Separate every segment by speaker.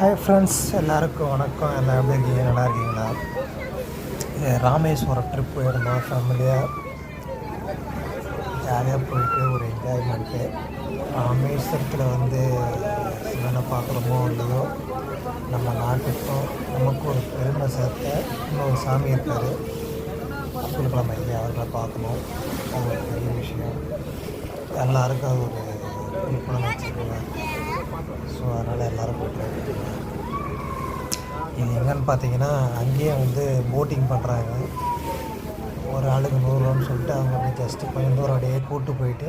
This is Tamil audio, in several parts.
Speaker 1: ஹாய் ஃப்ரெண்ட்ஸ் எல்லாருக்கும் வணக்கம் எல்லாம் எப்படி இருக்கீங்க நல்லா இருக்கீங்களா ராமேஸ்வரம் ட்ரிப் போயிருந்தோம் ஃபேமிலியாக ஜாலியாக போயிட்டு ஒரு என்ஜாய்மெண்ட்டு ராமேஸ்வரத்தில் வந்து என்ன பார்க்குறோமோ இல்லையோ நம்ம நாட்டுக்கும் நமக்கு ஒரு பெருமை சேர்த்த இன்னொரு சாமி இருக்கார் அப்துல் கலாம் ஐயா அவர்களை பார்க்கணும் அது ஒரு பெரிய விஷயம் எல்லாருக்கும் அது ஒரு குறிப்பிடம் வச்சுருக்காங்க ஸோ அதனால் எல்லோரும் போயிட்டு இது என்னென்னு பார்த்தீங்கன்னா அங்கேயே வந்து போட்டிங் பண்ணுறாங்க ஒரு ஆளுக்கு நூறுரூவான்னு சொல்லிட்டு அவங்க வந்து ஜஸ்ட்டு கொஞ்சம் தூரம் அப்படியே கூப்பிட்டு போயிட்டு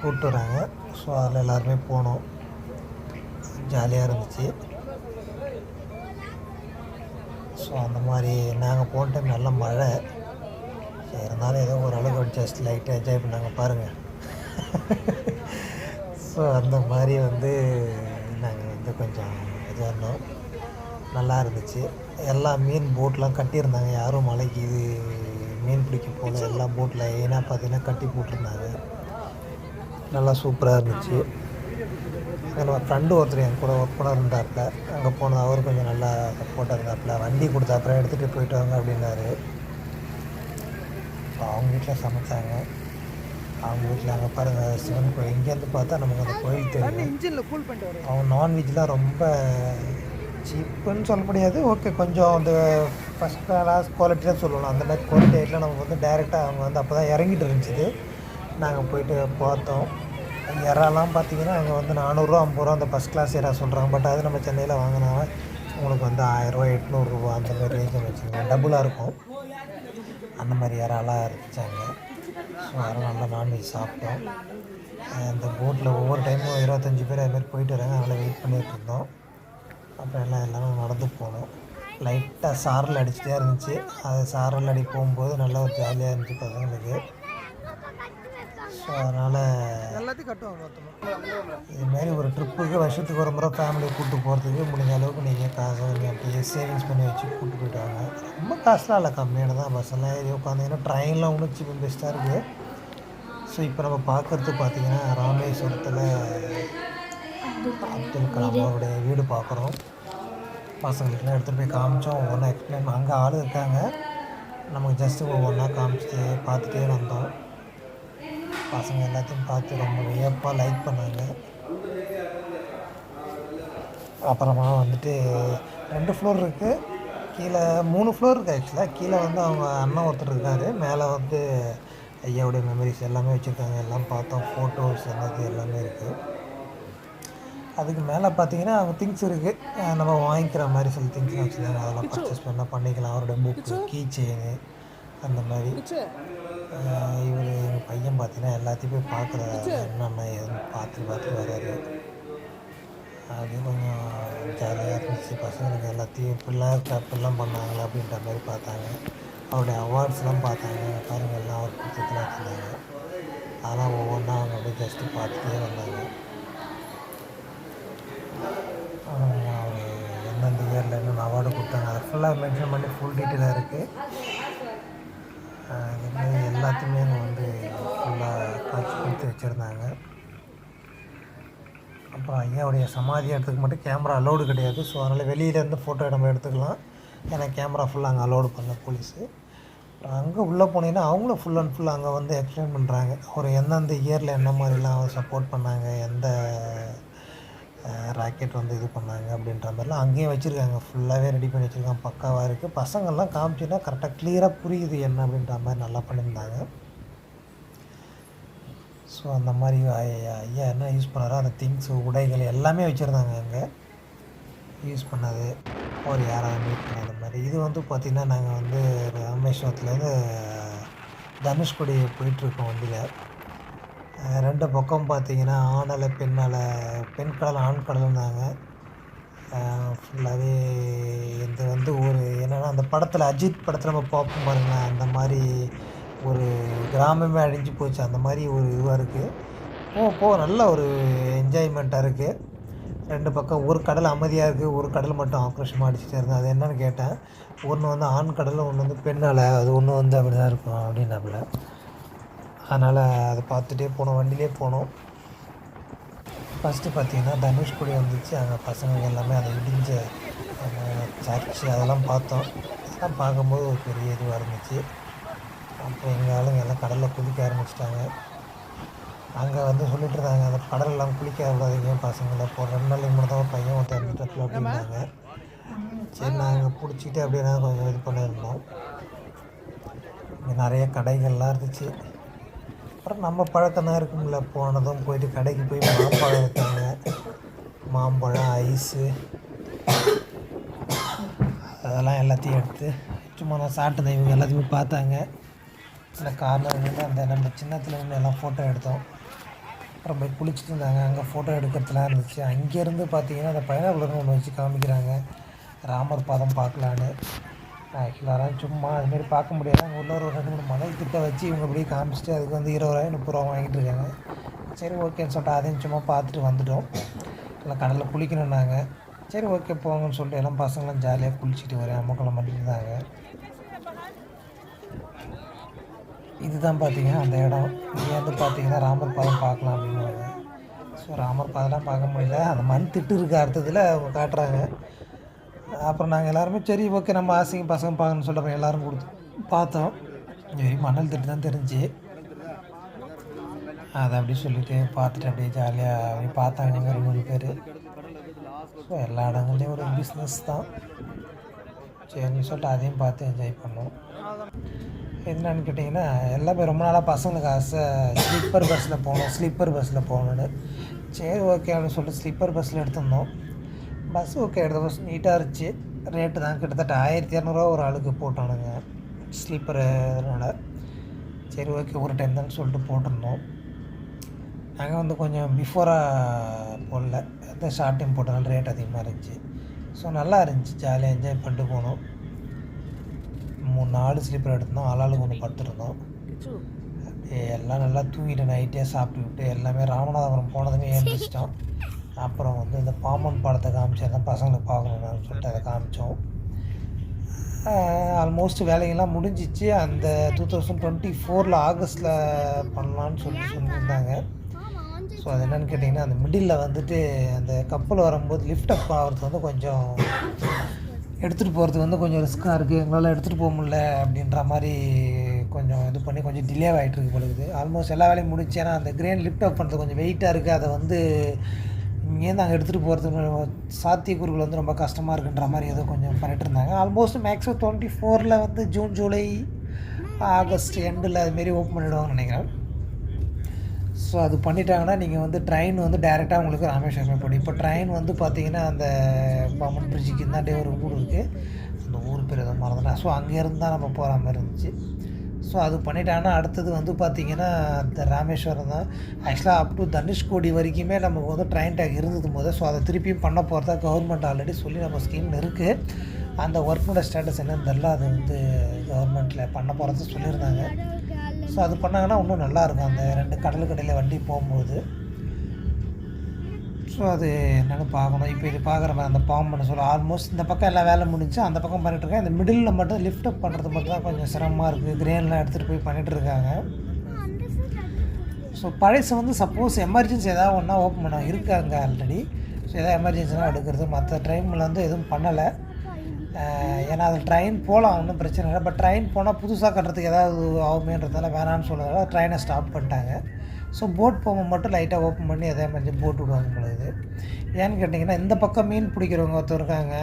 Speaker 1: கூப்பிட்டு வராங்க ஸோ அதில் எல்லாருமே போனோம் ஜாலியாக இருந்துச்சு ஸோ அந்த மாதிரி நாங்கள் போன டைம் நல்ல மழை இருந்தாலும் ஏதோ ஓரளவுக்கு ஜஸ்ட் லைட்டாக என்ஜாய் பண்ணாங்க பாருங்கள் ஸோ அந்த மாதிரி வந்து நாங்கள் வந்து கொஞ்சம் இதாக இருந்தோம் நல்லா இருந்துச்சு எல்லா மீன் போட்லாம் கட்டியிருந்தாங்க யாரும் மலைக்கு இது மீன் பிடிக்க போகல எல்லா போட்டில் ஏன்னா பார்த்தீங்கன்னா கட்டி போட்டிருந்தாங்க நல்லா சூப்பராக இருந்துச்சு நம்ம ஃப்ரெண்டு ஒருத்தர் என் கூட ஒர்க் பண்ண இருந்தாப்புல அங்கே போனது அவர் கொஞ்சம் நல்லா சப்போர்ட்டாக இருந்தாப்புல வண்டி கொடுத்தாப்புல எடுத்துகிட்டு போயிட்டு வாங்க அப்படின்னாரு அவங்க வீட்டில் சமைச்சாங்க அவங்க வீட்டில் அங்கே பாருங்க சிவன் கோயில் இங்கேருந்து பார்த்தா நமக்கு அந்த கோயில்
Speaker 2: தெரியும்
Speaker 1: அவங்க நான்வெஜ்லாம் ரொம்ப சீப்புன்னு சொல்ல முடியாது ஓகே கொஞ்சம் அந்த ஃபஸ்ட் கிளாஸ் தான் சொல்லணும் அந்த மாதிரி குவாலிட்டி ஐட்டில் நமக்கு வந்து டைரெக்டாக அவங்க வந்து அப்போ தான் இறங்கிட்டு இருந்துச்சு நாங்கள் போயிட்டு பார்த்தோம் இறாலாம் பார்த்தீங்கன்னா அங்கே வந்து நானூறுரூவா ஐம்பது ரூபா அந்த ஃபஸ்ட் கிளாஸ் இறா சொல்கிறாங்க பட் அது நம்ம சென்னையில் வாங்கினா உங்களுக்கு வந்து ஆயிரரூவா எட்நூறுரூவா அந்த மாதிரி ரேஞ்சில் வச்சுருக்கோம் டபுளாக இருக்கும் அந்த மாதிரி இறாலாம் இருந்துச்சாங்க ஸோ அதெல்லாம் நல்லா நான்வெஜ் சாப்பிட்டோம் அந்த போட்டில் ஒவ்வொரு டைமும் இருபத்தஞ்சி பேர் அதுமாரி போயிட்டு வராங்க அதனால் வெயிட் பண்ணிகிட்டு இருந்தோம் அப்புறம் எல்லாம் எல்லாமே நடந்து போனோம் லைட்டாக சாரல் அடிச்சுட்டே இருந்துச்சு அது சாரல் அடி போகும்போது நல்லா ஒரு ஜாலியாக இருந்துச்சு பசங்களுக்கு ஸோ அதனால் இதுமாரி ஒரு ட்ரிப்புக்கு வருஷத்துக்கு ஒரு முறை ஃபேமிலியை கூப்பிட்டு போகிறதுக்கு முடிஞ்ச அளவுக்கு நீங்கள் காசு ஓகே சேவிங்ஸ் பண்ணி வச்சு கூப்பிட்டு போயிட்டாங்க ரொம்ப காஸ்ட்லாம் இல்லை கம்மியான தான் எல்லாம் ஏறி உட்காந்திங்கன்னா ட்ரெயின்லாம் ஒன்றும் சீப் பெஸ்ட்டாக இருக்குது ஸோ இப்போ நம்ம பார்க்குறது பார்த்திங்கன்னா ராமேஸ்வரத்தில் அப்துல் கலாம் அவருடைய வீடு பார்க்குறோம் பசங்களுக்குலாம் எடுத்துகிட்டு போய் காமிச்சோம் ஒவ்வொன்றா எக்ஸ்பிளைன் அங்கே ஆள் இருக்காங்க நமக்கு ஜஸ்ட்டு ஒவ்வொன்றா காமிச்சு பார்த்துட்டே வந்தோம் பசங்க எல்லாத்தையும் பார்த்து ரொம்ப வியப்பாக லைக் பண்ணாங்க அப்புறமா வந்துட்டு ரெண்டு ஃப்ளோர் இருக்குது கீழே மூணு ஃப்ளோர் இருக்குது ஆக்சுவலாக கீழே வந்து அவங்க அண்ணன் ஒருத்தர் இருக்கார் மேலே வந்து ஐயாவுடைய மெமரிஸ் எல்லாமே வச்சுருக்காங்க எல்லாம் பார்த்தோம் ஃபோட்டோஸ் எல்லாத்தையும் எல்லாமே இருக்குது அதுக்கு மேலே பார்த்தீங்கன்னா அவங்க திங்ஸ் இருக்குது நம்ம வாங்கிக்கிற மாதிரி சில திங்ஸ் வச்சுருக்காங்க அதெல்லாம் பர்ச்சேஸ் பண்ணால் பண்ணிக்கலாம் அவருடைய புக்ஸ் கீ செயின் அந்த மாதிரி இவர் எங்கள் பையன் பார்த்தீங்கன்னா எல்லாத்தையும் போய் பார்க்குறாரு என்னென்ன ஏதுன்னு பார்த்து பார்த்து வர்றாரு அது கொஞ்சம் ஜாலியாக இருந்துச்சு பசங்களுக்கு எல்லாத்தையும் இப்படிலாம் இருக்கா இப்படிலாம் பண்ணாங்களா அப்படின்ற மாதிரி பார்த்தாங்க அவருடைய அவார்ட்ஸ்லாம் பார்த்தாங்க பாருங்கள் எல்லாம் அவர் கொடுத்துட்டுலாம் வச்சுருந்தாங்க அதெல்லாம் ஒவ்வொன்றா அவங்க அப்படியே ஜஸ்ட்டு பார்த்துட்டே வந்தாங்க அவர் எந்தெந்த இயரில் என்னென்ன அவார்டு கொடுத்தாங்க அதை ஃபுல்லாக மென்ஷன் பண்ணி ஃபுல் டீட்டெயிலாக இருக்குது எல்லாத்தையுமே அங்கே வந்து ஃபுல்லாக காட்சி கொடுத்து வச்சுருந்தாங்க அப்புறம் ஐயாவுடைய சமாதி இடத்துக்கு மட்டும் கேமரா அலோடு கிடையாது ஸோ அதனால் வெளியிலேருந்து ஃபோட்டோ நம்ம எடுத்துக்கலாம் ஏன்னா கேமரா ஃபுல்லாக அங்கே அலோடு பண்ண போலீஸு அப்புறம் அங்கே உள்ளே போனீங்கன்னா அவங்களும் ஃபுல் அண்ட் ஃபுல் அங்கே வந்து எக்ஸ்பிளைன் பண்ணுறாங்க ஒரு எந்தெந்த இயரில் என்ன மாதிரிலாம் சப்போர்ட் பண்ணாங்க எந்த ராக்கெட் வந்து இது பண்ணாங்க அப்படின்ற மாதிரிலாம் அங்கேயும் வச்சுருக்காங்க ஃபுல்லாகவே ரெடி பண்ணி வச்சுருக்காங்க பக்காவாக இருக்குது பசங்கள்லாம் காமிச்சுன்னா கரெக்டாக க்ளியராக புரியுது என்ன அப்படின்ற மாதிரி நல்லா பண்ணியிருந்தாங்க ஸோ அந்த மாதிரி ஐயா என்ன யூஸ் பண்ணாரோ அந்த திங்ஸ் உடைகள் எல்லாமே வச்சுருந்தாங்க அங்கே யூஸ் பண்ணது ஒரு யாராவது மீட் பண்ணது மாதிரி இது வந்து பார்த்திங்கன்னா நாங்கள் வந்து ராமேஸ்வரத்துலேருந்து தனுஷ்கொடி போயிட்டுருக்கோம் வண்டியில் ரெண்டு பக்கம் பார்த்திங்கன்னா ஆணலை பெண்ணால் பெண் கடல் ஆண் கடல்னாங்க ஃபுல்லாகவே இது வந்து ஒரு என்னென்னா அந்த படத்தில் அஜித் படத்தில் நம்ம பார்ப்போம் பாருங்களேன் அந்த மாதிரி ஒரு கிராமமே அழிஞ்சு போச்சு அந்த மாதிரி ஒரு இதுவாக இருக்குது போ போ நல்ல ஒரு என்ஜாய்மெண்ட்டாக இருக்குது ரெண்டு பக்கம் ஒரு கடல் அமைதியாக இருக்குது ஒரு கடல் மட்டும் ஆக்ரோஷமாக அடிச்சுட்டே இருந்தது அது என்னென்னு கேட்டேன் ஒன்று வந்து ஆண் கடலும் ஒன்று வந்து பெண்ணால் அது ஒன்று வந்து அப்படி தான் இருக்கும் அப்படின்னாப்புல அதனால் அதை பார்த்துட்டே போனோம் வண்டியிலே போனோம் ஃபஸ்ட்டு பார்த்தீங்கன்னா தனுஷ்குடி வந்துச்சு அங்கே பசங்க எல்லாமே அதை இடிஞ்ச சர்ச்சு அதெல்லாம் பார்த்தோம் அதெல்லாம் பார்க்கும்போது ஒரு பெரிய இதுவாக இருந்துச்சு அப்போ எங்கள் ஆளுங்க எல்லாம் கடலில் குதிக்க ஆரம்பிச்சிட்டாங்க அங்கே வந்து சொல்லிட்டு இருந்தாங்க அந்த கடலெல்லாம் குளிக்க விடாதீங்க பசங்களை இப்போ ரெண்டு நாளைக்கு மட்டும் தான் பையன் ஒருத்தர் இருந்துட்டு அப்படின்னாங்க சரி நாங்கள் பிடிச்சிக்கிட்டு அப்படியே நாங்கள் கொஞ்சம் இது பண்ணியிருந்தோம் இங்கே நிறைய கடைகள்லாம் இருந்துச்சு அப்புறம் நம்ம பழக்கம் தான் இருக்கும்ல போனதும் போயிட்டு கடைக்கு போய் மாம்பழம் எடுத்தாங்க மாம்பழம் ஐஸு அதெல்லாம் எல்லாத்தையும் எடுத்து சும்மா நான் சாப்பிட்டதை இவங்க எல்லாத்தையுமே பார்த்தாங்க அந்த காரில் வந்து அந்த நம்ம சின்னத்தில் இருந்து எல்லாம் ஃபோட்டோ எடுத்தோம் அப்புறம் போய் குளிச்சுட்டு இருந்தாங்க அங்கே ஃபோட்டோ எடுக்கிறதுலாம் இருந்துச்சு அங்கேருந்து பார்த்தீங்கன்னா அந்த பயணக்குள்ளன்னு ஒன்று வச்சு காமிக்கிறாங்க ராமர் பாதம் பார்க்கலான்னு ஆக்சுவலாக சும்மா அதுமாரி பார்க்க முடியாது அங்கே உள்ள ஒரு ரெண்டு மூணு மலை திட்டம் வச்சு இவங்க அப்படியே காமிச்சிட்டு அதுக்கு வந்து இருபது ரூபாய் முப்பது ரூபா வாங்கிட்டு இருக்காங்க சரி ஓகேன்னு சொல்லிட்டு அதையும் சும்மா பார்த்துட்டு வந்துட்டோம் எல்லாம் கடலில் குளிக்கணுன்னாங்க சரி ஓகே போங்கன்னு சொல்லிட்டு எல்லாம் பசங்களாம் ஜாலியாக குளிச்சுட்டு வரேன் அம்மா பண்ணிட்டு இருந்தாங்க இதுதான் பார்த்திங்கன்னா அந்த இடம் வந்து பார்த்தீங்கன்னா ராமர் பாதம் பார்க்கலாம் அப்படின்னு ஸோ ராமர் பாதம்லாம் பார்க்க முடியல அந்த மண் திட்டு இருக்க அர்த்தத்தில் அவங்க காட்டுறாங்க அப்புறம் நாங்கள் எல்லாருமே சரி ஓகே நம்ம ஆசைங்க பசங்க பார்க்கணும்னு சொல்கிறப்ப எல்லோரும் கொடுத்து பார்த்தோம் சரி மணல் திட்டு தான் தெரிஞ்சு அதை அப்படியே சொல்லிவிட்டு பார்த்துட்டு அப்படியே ஜாலியாக அப்படியே பார்த்தாங்க நீங்கள் ஒரு மூணு பேர் ஸோ எல்லா இடங்கள்லேயும் ஒரு பிஸ்னஸ் தான் சரின்னு சொல்லிட்டு அதையும் பார்த்து என்ஜாய் பண்ணோம் என்னன்னு கேட்டிங்கன்னா எல்லாமே ரொம்ப நாளாக பசங்களுக்கு ஆசை ஸ்லீப்பர் பஸ்ஸில் போகணும் ஸ்லீப்பர் பஸ்ஸில் போகணுன்னு சரி ஓகே அப்படின்னு சொல்லிட்டு ஸ்லீப்பர் பஸ்ஸில் எடுத்திருந்தோம் பஸ் ஓகே எடுத்த பஸ் நீட்டாக இருந்துச்சு ரேட்டு தான் கிட்டத்தட்ட ஆயிரத்தி இரநூறுவா ஒரு ஆளுக்கு போட்டானுங்க ஸ்லீப்பர் இதனால் சரி ஓகே ஒரு டைம் தான் சொல்லிட்டு போட்டிருந்தோம் நாங்கள் வந்து கொஞ்சம் பிஃபோராக போடல ஷார்ட் டைம் போட்டனால ரேட் அதிகமாக இருந்துச்சு ஸோ நல்லா இருந்துச்சு ஜாலியாக என்ஜாய் பண்ணிட்டு போனோம் மூணு நாலு ஸ்லீப்பர் எடுத்திருந்தோம் ஆளாளுக்கு ஒன்று படுத்துருந்தோம் எல்லாம் நல்லா தூங்கிட்டு நைட்டே சாப்பிட்டு விட்டு எல்லாமே ராமநாதபுரம் போனதுமே எழுந்திரிச்சிட்டோம் அப்புறம் வந்து இந்த பாம்பன் படத்தை காமிச்சிருந்தோம் பசங்களுக்கு பார்க்கணும்னு சொல்லிட்டு அதை காமித்தோம் ஆல்மோஸ்ட் வேலைகள்லாம் முடிஞ்சிச்சு அந்த டூ தௌசண்ட் டுவெண்ட்டி ஃபோரில் ஆகஸ்ட்டில் பண்ணலான்னு சொல்லிட்டு சொல்லியிருந்தாங்க ஸோ அது என்னென்னு கேட்டிங்கன்னா அந்த மிடில் வந்துட்டு அந்த கப்பல் வரும்போது லிஃப்ட் அப் ஆகிறது வந்து கொஞ்சம் எடுத்துகிட்டு போகிறது வந்து கொஞ்சம் ரிஸ்க்காக இருக்குது எங்களால் எடுத்துகிட்டு போக முடில அப்படின்ற மாதிரி கொஞ்சம் இது பண்ணி கொஞ்சம் டிலே ஆகிட்டுருக்கு பொழுது ஆல்மோஸ்ட் எல்லா வேலையும் முடிச்சு ஏன்னா அந்த கிரெயின் லிஃப்ட் அப் பண்ணுறது கொஞ்சம் வெயிட்டாக இருக்குது அதை வந்து இங்கேருந்து அங்கே எடுத்துகிட்டு போகிறது சாத்தியக்கூறுகள் வந்து ரொம்ப கஷ்டமாக இருக்குன்ற மாதிரி ஏதோ கொஞ்சம் பண்ணிகிட்டு இருந்தாங்க ஆல்மோஸ்ட் மேக்ஸிமம் டுவெண்ட்டி ஃபோரில் வந்து ஜூன் ஜூலை ஆகஸ்ட் எண்டில் அதுமாரி ஓப்பன் பண்ணிவிடுவாங்கன்னு நினைக்கிறேன் ஸோ அது பண்ணிட்டாங்கன்னா நீங்கள் வந்து ட்ரெயின் வந்து டைரெக்டாக உங்களுக்கு ராமேஸ்வரம் போடும் இப்போ ட்ரெயின் வந்து பார்த்தீங்கன்னா அந்த பாம்பன் பிரிட்ஜுக்கு இருந்தாண்டே ஒரு ஊர் இருக்குது அந்த ஊர் பேர் எதுவும் மறந்துட்டா ஸோ அங்கேருந்து தான் நம்ம போகிற மாதிரி இருந்துச்சு ஸோ அது பண்ணிட்டாங்கன்னா அடுத்தது வந்து பார்த்திங்கன்னா அந்த ராமேஸ்வரம் தான் ஆக்சுவலாக அப் டு தனுஷ்கோடி வரைக்குமே நமக்கு வந்து ட்ரெயின் டேக் இருந்தது போது ஸோ அதை திருப்பியும் பண்ண போகிறதா கவர்மெண்ட் ஆல்ரெடி சொல்லி நம்ம ஸ்கீம் இருக்குது அந்த ஒர்க்கோட ஸ்டேட்டஸ் என்னன்னு தெரில அது வந்து கவர்மெண்ட்டில் பண்ண போகிறது சொல்லியிருந்தாங்க ஸோ அது பண்ணாங்கன்னா இன்னும் நல்லாயிருக்கும் அந்த ரெண்டு கடலுக்கு இடையில் வண்டி போகும்போது ஸோ அது என்னென்னு பார்க்கணும் இப்போ இது பார்க்குற மாதிரி அந்த பண்ண சொல்ல ஆல்மோஸ்ட் இந்த பக்கம் எல்லாம் வேலை முடிஞ்சு அந்த பக்கம் பண்ணிகிட்ருக்கேன் இந்த மிடில் மட்டும் லிஃப்ட் அப் பண்ணுறது மட்டும் தான் கொஞ்சம் சிரமமாக இருக்குது கிரேன்லாம் எடுத்துகிட்டு போய் பண்ணிகிட்ருக்காங்க ஸோ பழசு வந்து சப்போஸ் எமர்ஜென்சி எதாவது ஒன்றா ஓப்பன் பண்ண இருக்காங்க ஆல்ரெடி ஸோ எதாவது எமர்ஜென்சிலாம் எடுக்கிறது மற்ற டைமில் வந்து எதுவும் பண்ணலை ஏன்னா அது ட்ரெயின் போகலாம் ஒன்றும் பிரச்சனை இல்லை பட் ட்ரெயின் போனால் புதுசாக கட்டுறதுக்கு ஏதாவது ஆகுமேன்றதால வேணான்னு சொல்கிறதால ட்ரெயினை ஸ்டாப் பண்ணிட்டாங்க ஸோ போட் போகும்போது மட்டும் லைட்டாக ஓப்பன் பண்ணி அதே மாதிரி போட் விடுவாங்க உங்களுக்கு ஏன்னு கேட்டிங்கன்னா இந்த பக்கம் மீன் பிடிக்கிறவங்க ஒருத்தர் இருக்காங்க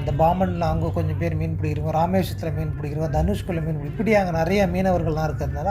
Speaker 1: இந்த பாமனில் அவங்க கொஞ்சம் பேர் மீன் பிடிக்கிறவங்க ராமேஸ்வரத்தில் மீன் பிடிக்கிறவங்க தனுஷ்குள்ள மீன் இப்படி அங்கே நிறைய மீனவர்கள்லாம் இருக்கிறதுனால